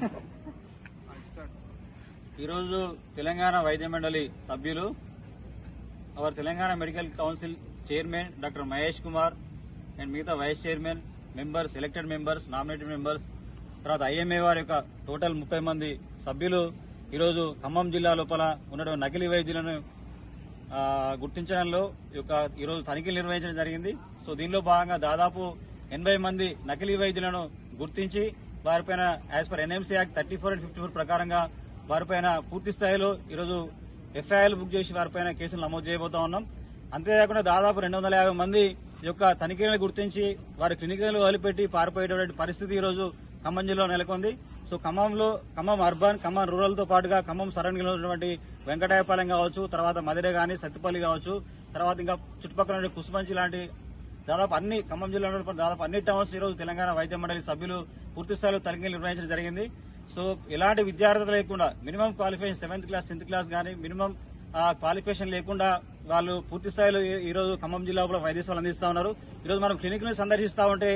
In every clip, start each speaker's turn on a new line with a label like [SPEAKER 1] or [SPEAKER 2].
[SPEAKER 1] ఈరోజు తెలంగాణ వైద్య మండలి సభ్యులు our Telangana medical council chairman doctor Mahesh Kumar and మిగతా vice chairman members elected members nominated members తర్వాత ఐఎంఏ వారి యొక్క టోటల్ ముప్పై మంది సభ్యులు ఈరోజు ఖమ్మం జిల్లా లోపల ఉన్నటువంటి నకిలీ వైద్యులను గుర్తించడంలో ఈ యొక్క ఈరోజు తనిఖీలు నిర్వహించడం జరిగింది. సో దీనిలో భాగంగా దాదాపు ఎనభై మంది నకిలీ వైద్యులను గుర్తించి వారిపైన as per NMC act thirty four and fifty four ప్రకారంగా వారిపైన పూర్తి స్థాయిలో ఈరోజు ఎఫ్ఐఆర్లు బుక్ చేసి వారిపైన కేసులు నమోదు చేయబోతా ఉన్నాం. అంతేకాకుండా దాదాపు రెండు వందల యాభై మంది యొక్క తనిఖీలను గుర్తించి వారి క్లినికల్ వదిలిపెట్టి పారిపోయేటువంటి పరిస్థితి ఈ రోజు ఖమ్మం జిల్లాలో నెలకొంది. సో ఖమ్మంలో ఖమ్మం అర్బన్ ఖమ్మం రూరల్తో పాటుగా ఖమ్మం సరౌండింగ్లో ఉన్నటువంటి వెంకటాయపాలెం కావచ్చు తర్వాత మదిరే కానీ సత్తిపల్లి కావచ్చు తర్వాత ఇంకా చుట్టుపక్కల కుసుమంచి లాంటి దాదాపు అన్ని ఖమ్మం జిల్లాలో దాదాపు అన్ని టౌన్స్ ఈ రోజు తెలంగాణ వైద్య మండలి సభ్యులు పూర్తి స్థాయిలో తనిఖీలు నిర్వహించడం జరిగింది. సో ఎలాంటి విద్యార్థులు లేకుండా minimum qualification seventh class tenth class కానీ మినిమం క్వాలిఫికేషన్ లేకుండా వాళ్ళు పూర్తి స్థాయిలో ఈ- రోజు ఖమ్మం జిల్లా కూడా వైద్య సేవలు అందిస్తా ఉన్నారు. ఈ రోజు మనం క్లినిక్ని సందర్శిస్తా ఉంటే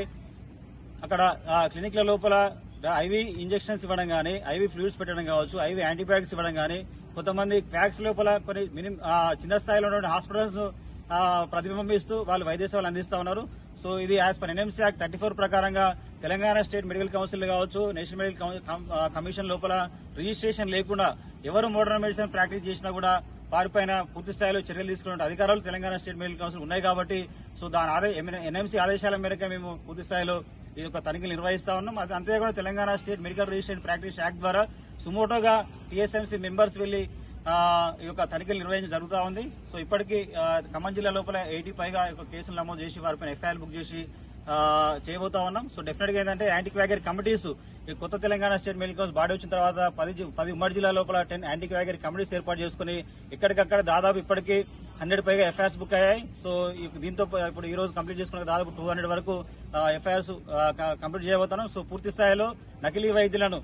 [SPEAKER 1] అక్కడ క్లినిక్ల లోపల ఐవీ ఇంజెక్షన్స్ ఇవ్వడం కానీ ఐవి ఫ్లూయిడ్స్ పెట్టడం కావచ్చు ఐవి యాంటీబయాటిక్స్ ఇవ్వడం కానీ కొంతమంది ప్యాక్స్ లోపల కొన్ని మినిమం చిన్న స్థాయిలో ఉన్న హాస్పిటల్స్ ప్రతిబింబిస్తూ వాళ్ళు వైద్య సేవలు అందిస్తా ఉన్నారు. సో ఇది as per NMC act thirty four ప్రకారంగా తెలంగాణ స్టేట్ మెడికల్ కౌన్సిల్ కావచ్చు నేషనల్ మెడికల్ కౌన్- కమిషన్ లోపల రిజిస్ట్రేషన్ లేకుండా ఎవరు మోడర్న్ మెడిసిన్ ప్రాక్టీస్ చేసినా కూడా వారిపైన పూర్తి స్థాయిలో చర్యలు తీసుకునే అధికారాలు తెలంగాణ స్టేట్ మెడికల్ కౌన్సిల్ ఉన్నాయి కాబట్టి సో దాని ఎన్ఎంసీ ఆదేశాల మేరకు మేము పూర్తి స్థాయిలో ఈ యొక్క తనిఖీలు నిర్వహిస్తా ఉన్నాం. అది అంతేకాకుండా Telangana state medical registration practice act ద్వారా సుమోటోగా టీఎస్ఎంసీ మెంబర్స్ వెళ్ళి ఈ యొక్క తనిఖీలు నిర్వహించడం జరుగుతూ ఉంది. సో ఇప్పటికీ ఖమ్మం జిల్లా లోపల ఎయిటీ పైగా ఒక కేసులు నమోదు చేసి వారిపైన ఎఫ్ఐఆర్ బుక్ చేసి చేయబోతా ఉన్నాం. సో డెఫినెట్గా ఏంటంటే యాంటీ క్వాగరీ కమిటీస్ ఈ కొత్త Telangana state medical council body వచ్చిన తర్వాత పది పది ఉమ్మడి జిల్లా లోపల టెన్ యాంటీ క్వాగరీ కమిటీస్ ఏర్పాటు చేసుకుని ఎక్కడికక్కడ దాదాపు ఇప్పటికీ హండ్రెడ్ పైగా ఎఫ్ఐఆర్స్ బుక్ అయ్యాయి. సో దీంతో ఇప్పుడు ఈ రోజు కంప్లీట్ చేసుకున్న దాదాపు టూ హండ్రెడ్ వరకు ఎఫ్ఐఆర్స్ కంప్లీట్ చేయబోతున్నాం. సో పూర్తి స్థాయిలో నకిలీ వైద్యులను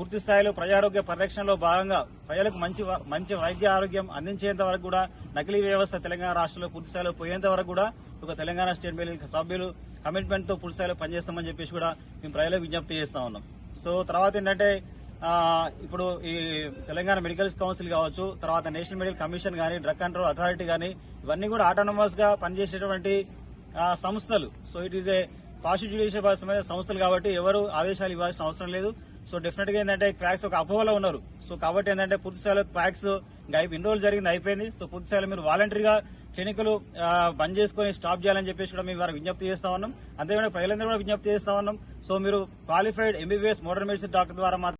[SPEAKER 1] పూర్తి స్థాయిలో ప్రజారోగ్య పరిరక్షణలో భాగంగా ప్రజలకు మంచి మంచి వైద్య ఆరోగ్యం అందించేంత వరకు కూడా నకిలీ వ్యవస్థ తెలంగాణ రాష్ట్రంలో పూర్తి స్థాయిలో పోయేంత వరకు కూడా ఒక తెలంగాణ స్టేట్ మెడికల్ సభ్యులు కమిట్మెంట్తో పూర్తి స్థాయిలో పనిచేస్తామని చెప్పేసి కూడా మేము ప్రజలకు విజ్ఞప్తి చేస్తా ఉన్నాం. సో తర్వాత ఏంటంటే ఇప్పుడు ఈ తెలంగాణ మెడికల్ కౌన్సిల్ కావచ్చు తర్వాత నేషనల్ మెడికల్ కమిషన్ కానీ డ్రగ్ కంట్రోల్ అథారిటీ కానీ ఇవన్నీ కూడా ఆటోనమస్గా పనిచేసేటువంటి సంస్థలు. So it is a positive judicial సంస్థలు కాబట్టి ఎవరు ఆదేశాలు ఇవ్వాల్సిన అవసరం లేదు. సో డెఫినెట్గా ఏంటంటే క్వాక్స్ ఒక అపోహలో ఉన్నారు. సో కాబట్టి ఏంటంటే పూర్తిస్థాయిలో క్రాక్స్ క్వాక్స్ ఇన్ని రోజులు జరిగింది అయిపోయింది. సో పూర్తిస్థాయిలో మీరు వాలంటరీగా క్లినిక్లు బంద్ చేసుకుని స్టాప్ చేయాలని చెప్పేసి కూడా మేము వారికి విజ్ఞప్తి చేస్తా ఉన్నాం. అంతేకాకుండా ప్రజలందరూ కూడా విజ్ఞప్తి చేస్తా ఉన్నాం. సో మీరు qualified MBBS modern medicine doctor ద్వారా మాత్రం